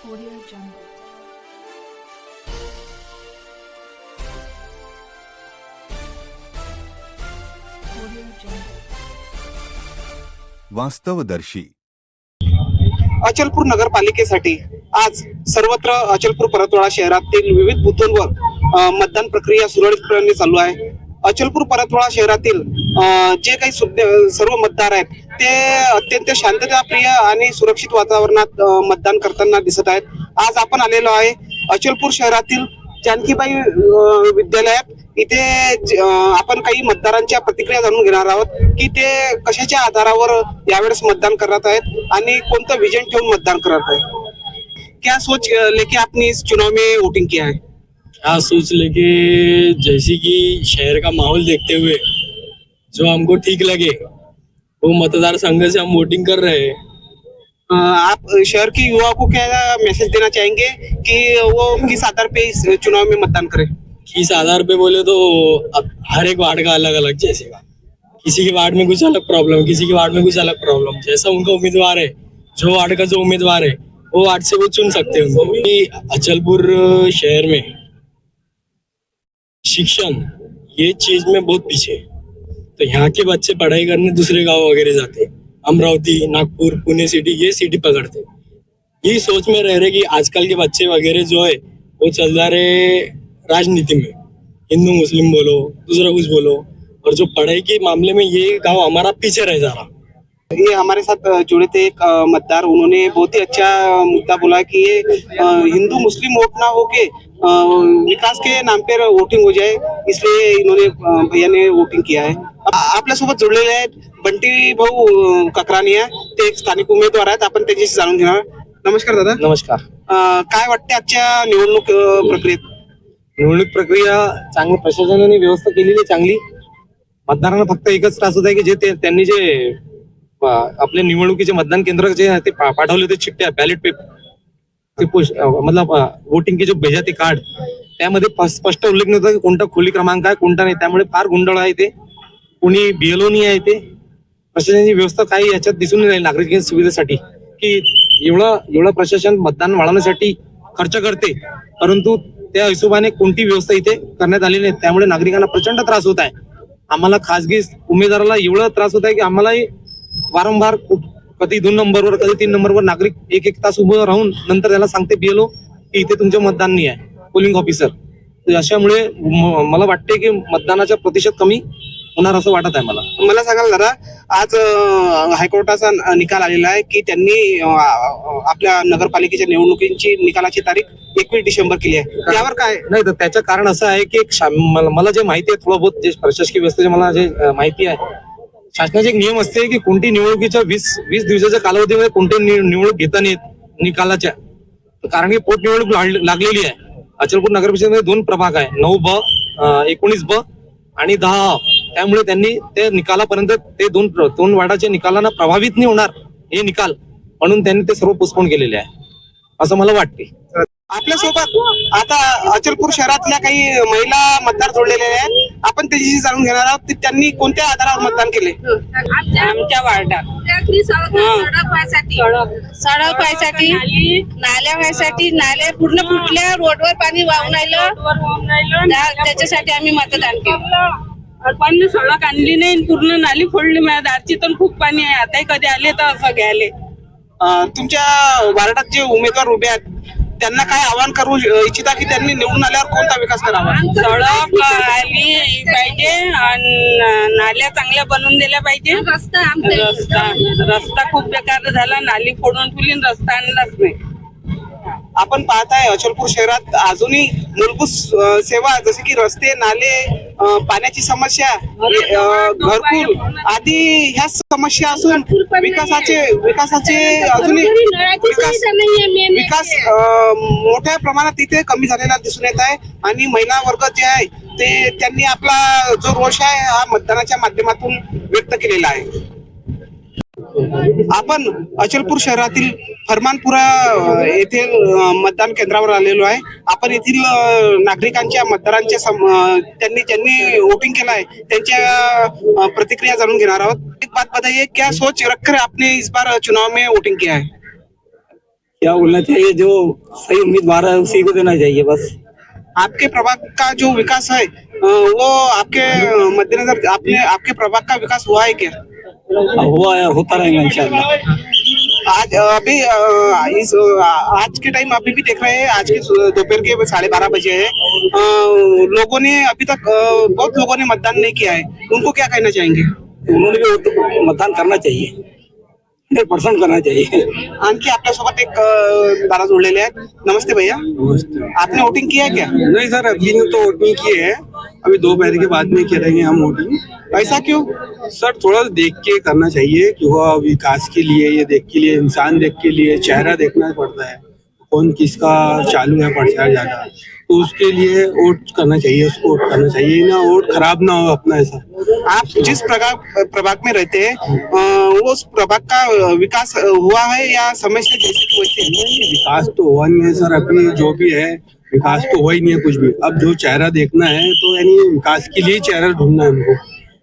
Audio Jungle. Audio Jungle. वास्तवदर्शी Achalpur नगरपालिकेसाठी आज सर्वत्र अचलपूर परतवाडा शहरातील विविध बुथांवर मतदान प्रक्रिया सुरळीतपणे चालू आहे अचलपूर परतवाडा शहरातील जे काही सर्व मतदार आहेत ते अत्यंत शांतताप्रिय आणि सुरक्षित वातावरणात मतदान करताना दिसत आहेत. आज आपण आलेलो आहे अचलपूर शहरातील जानकीबाई विद्यालयात. इथे आपण काही मतदारांच्या प्रतिक्रिया जाणून घेणार आहोत की ते कशाच्या आधारावर यावेळेस मतदान करत आहेत आणि कोणतं विजन ठेवून मतदान करत आहेत. क्या सोच लेके आपने इस चुनाव में वोटिंग किया है? क्या सोच लेके जैसे कि शहर का माहौल देखते हुए जो हमको ठीक लगे वो मतदार संघ से हम वोटिंग कर रहे हैं। आप शहर के युवा को क्या मैसेज देना चाहेंगे कि वो किस आधार पे इस चुनाव में मतदान करें? किस आधार पे बोले तो अब हर एक वार्ड का अलग अलग जैसे का। किसी के वार्ड में कुछ अलग प्रॉब्लम किसी के वार्ड में कुछ अलग प्रॉब्लम जैसा उनका उम्मीदवार है जो वार्ड का जो उम्मीदवार है वो वार्ड से वो चुन सकते हैं उनको। अचलपुर शहर में शिक्षण ये चीज़ में बहुत पीछे है। तो यहाँ के बच्चे पढ़ाई करने दूसरे गाँव वगैरह जाते अमरावती, नागपुर, पुणे सिटी ये सिटी पकड़ते ये सोच में रह रहे कि आजकल के बच्चे वगैरह जो है, वो चल जा रहे राजनीति में। हिंदू, मुस्लिम बोलो, दूसरा कुछ बोलो। और जो पढ़ाई के मामले में ये गाँव हमारा पीछे रह जा रहा। ये हमारे साथ जुड़े थे एक मतदार। उन्होंने बहुत ही अच्छा मुद्दा बोला कि ये हिंदू मुस्लिम वोट ना होके विकास के नाम पर वोटिंग हो जाए इसलिए इन्होंने भैया ने वोटिंग किया है। आपल्यासोबत जुळलेले आहेत बंटी भाऊ ककरानिया ते एक स्थानिक उमेदवार आहेत आपण त्याच्याशी जाणून घेणार नमस्कार दादा. नमस्कार. अ, काय वाटते आजच्या निवडणूक अ, प्रक्रियेत? निवडणूक प्रक्रिया चांगली प्रशासनाने व्यवस्था केलेली आहे चांगली. मतदारांना फक्त एकच त्रास होत आहे की जे ते त्यांनी जे आपले निवडणुकीचे मतदान केंद्र जे आहे ते पाठवले होते चिठ्ठ्या बॅलेट पेपर ते पोस्ट मतलब वोटिंग के जो भेजा ते कार्ड त्यामध्ये स्पष्ट उल्लेख नव्हता की कोणता खोली क्रमांक आहे कोणता नाही. त्यामुळे फार गोंधळ आहे ते. कोणी बीएलओ नाही आहे ते. प्रशासनाची व्यवस्था काही याच्यात दिसून नाही नागरिक सुविधेसाठी. की एवढं एवढं प्रशासन मतदान वाढवण्यासाठी खर्च करते परंतु त्या हिशोबाने कोणती व्यवस्था इथे करण्यात आलेली नाही. त्यामुळे नागरिकांना प्रचंड त्रास होत आहे. आम्हाला खासगी उमेदवाराला एवढा त्रास होत आहे की आम्हालाही वारंवार खूप- कधी दोन नंबरवर कधी तीन नंबरवर नागरिक एक एक तास उभं राहून नंतर त्याला सांगते बीएलओ की इथे तुमचे मतदान नाही आहे पोलिंग ऑफिसर. अशामुळे मला वाटते की मतदानाचा प्रतिशत कमी होणार असं वाटत आहे मला. मला सांगाल दादा आज हायकोर्टाचा निकाल आलेला आहे की त्यांनी आपल्या नगरपालिकेच्या निवडणुकीची निकालाची तारीख एकवीस डिसेंबर केली आहे. यावर काय? नाही तर त्याचं कारण असं आहे की एक मला जे माहिती आहे थोडं बहुत जे प्रशासकीय व्यवस्थेचे मला जे माहिती आहे शासनाचे एक नियम असते की कोणती निवडणुकीच्या वीस वीस दिवसाच्या कालावधीमध्ये कोणते निवडणूक घेता नाहीत निकालाच्या. कारण की पोटनिवडणूक लागलेली आहे. अचलपूर नगर परिषदेमध्ये दोन प्रभाग आहे. नऊ ब एकोणीस ब आणि दहा त्यामुळे त्यांनी ते निकालापर्यंत ते दोन दोन वार्डाच्या निकालांना प्रभावित नाही होणार हे निकाल म्हणून त्यांनी ते सर्व पोस्टपोन केलेले आहे. असं मला वाटते. आपल्यासोबत आता अचलपूर शहरातल्या काही महिला मतदार जोडलेले आहेत. आपण त्याच्याशी जाणून घेणार आहोत त्यांनी कोणत्या आधारावर मतदान केले? आमच्या वार्डात. सडक व्हायसाठी. नाल्या व्हायसाठी. नाल्या पूर्ण फुटल्या रोडवर पाणी वाहून राहिलं. त्या- त्याच्यासाठी आम्ही मतदान केलं. पण सडक आणली नाही आणि पूर्ण नाली फोडली. माझ्या दारची तर खूप पाणी आहे. आताही कधी आले तर असं घ्यायले. तुमच्या वार्डात जे उमेदवार उभे आहेत त्यांना काय आवाहन करू इच्छिता की त्यांनी निवडून आल्यावर कोणता विकास करावा? सडक आली पाहिजे आणि नाल्या चांगल्या बनवून दिल्या पाहिजे. रस्ता रस्ता रस्ता खूप बेकार झाला नाली फोडून ठेवली रस्ता आणलाच नाही. आपण पाहताय अचलपूर शहरात अजूनही मूलभूत सेवा जसे की रस्ते नाले पाण्याची समस्या घरकुल आदी ह्या समस्या असून विकासाचे विकासाचे अजूनही विकास विकास मोठ्या प्रमाणात इथे कमी झालेला दिसून येत आहे. आणि महिला वर्ग जे आहे ते त्यांनी आपला जो रोष आहे हा मतदानाच्या माध्यमातून व्यक्त केलेला आहे. आपण अचलपूर शहरातील फरमानपुरा येथील मतदान केंद्रावर आलेलो आहे. आपण येथील नागरिकांच्या मतदारांच्या त्यांनी ज्यांनी वोटिंग केलं आहे त्यांच्या प्रतिक्रिया जाणून घेणार आहोत. एक बात बताइए क्या सोच रखकर आपने इस बार चुनाव में वोटिंग किया है? क्या बोलना चाहिए? जो सही उम्मीदवार है उसी को देना चाहिए बस। आपके प्रभाग का जो विकास है वो आपके मद्देनजर आपने आपके प्रभाग का विकास हुआ है क्या? हुआ है होता रहेगा इंशाल्लाह। आज अभी इस आज के टाइम अभी भी देख रहे हैं आज के दोपहर के साढ़े बारह बजे है। अ, लोगों ने अभी तक बहुत लोगों ने मतदान नहीं किया है। उनको क्या कहना चाहेंगे? उन्होंने भी मतदान करना चाहिए। हंड्रेड पर्सेंट करना चाहिए। आणखी आपल्यासोबत एक अ, दादा जोडलेले आहेत. नमस्ते भैया. आपने वोटिंग किया है क्या? नहीं सर अभी ने तो वोटिंग किए है. अभी दो पहले के बाद में करेंगे हम वोटिंग ऐसा क्यों? सर थोड़ा देख के करना चाहिए कि वह विकास के लिए ये देख के लिए इंसान देख के लिए चेहरा देखना पड़ता है। कौन किसका चालू है प्रचार ज़्यादा? तो उसके लिए वोट करना चाहिए उसको वोट करना चाहिए ना वोट खराब ना हो अपना ऐसा। आप जिस प्रभाग प्रभाग में रहते हैं वो उस प्रभाग का विकास हुआ है या समझते जैसे कि वैसे नहीं, विकास तो हुआ नहीं है सर अभी जो भी है विकास तो हुआ ही नहीं है कुछ भी। अब जो चेहरा देखना है तो यानी विकास के लिए चेहरा ढूंढना है हमको।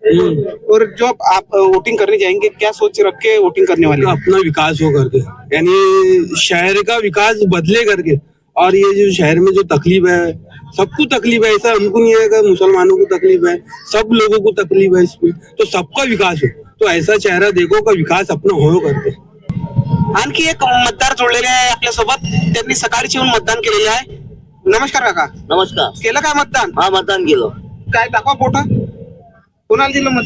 और जो आप वोटिंग करने जाएँगे क्या सोच रख के वोटिंग करने वाले अपना विकास हो करके यानी शहर का विकास बदले करके और ये जो शहर में जो तकलीफ़ है सबको तकलीफ़ है ऐसा हमको नहीं है कि मुसलमानों को तकलीफ़ है सब लोगों को तकलीफ़ है इसमें तो सबका विकास हो तो ऐसा चेहरा देखो का विकास अपना हो करके। आणखी एक मतदार जोडलेले आहे आपल्यासोबत त्यांनी सकाळची येऊन मतदान केलेले आहे. नमस्कार काका. नमस्कार. केलं काय मतदान? हा मतदान केलं. काय दाखवा पोटा कोणाला दिलं मत?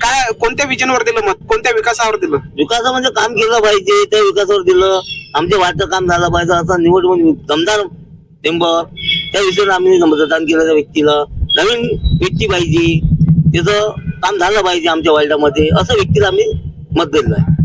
काय कोणत्या विजनवर दिलं मत? कोणत्या विकासावर दिलं? विकासा म्हणजे काम केलं पाहिजे त्या विकासावर दिलं. आमच्या वाटचं काम झालं पाहिजे असं निवड दमदार टेंब त्या विषयावर आम्ही मतदान केलं त्या व्यक्तीला. नवीन व्यक्ती पाहिजे त्याचं काम झालं पाहिजे आमच्या वार्डामध्ये असं व्यक्तीला आम्ही मत दिलं आहे.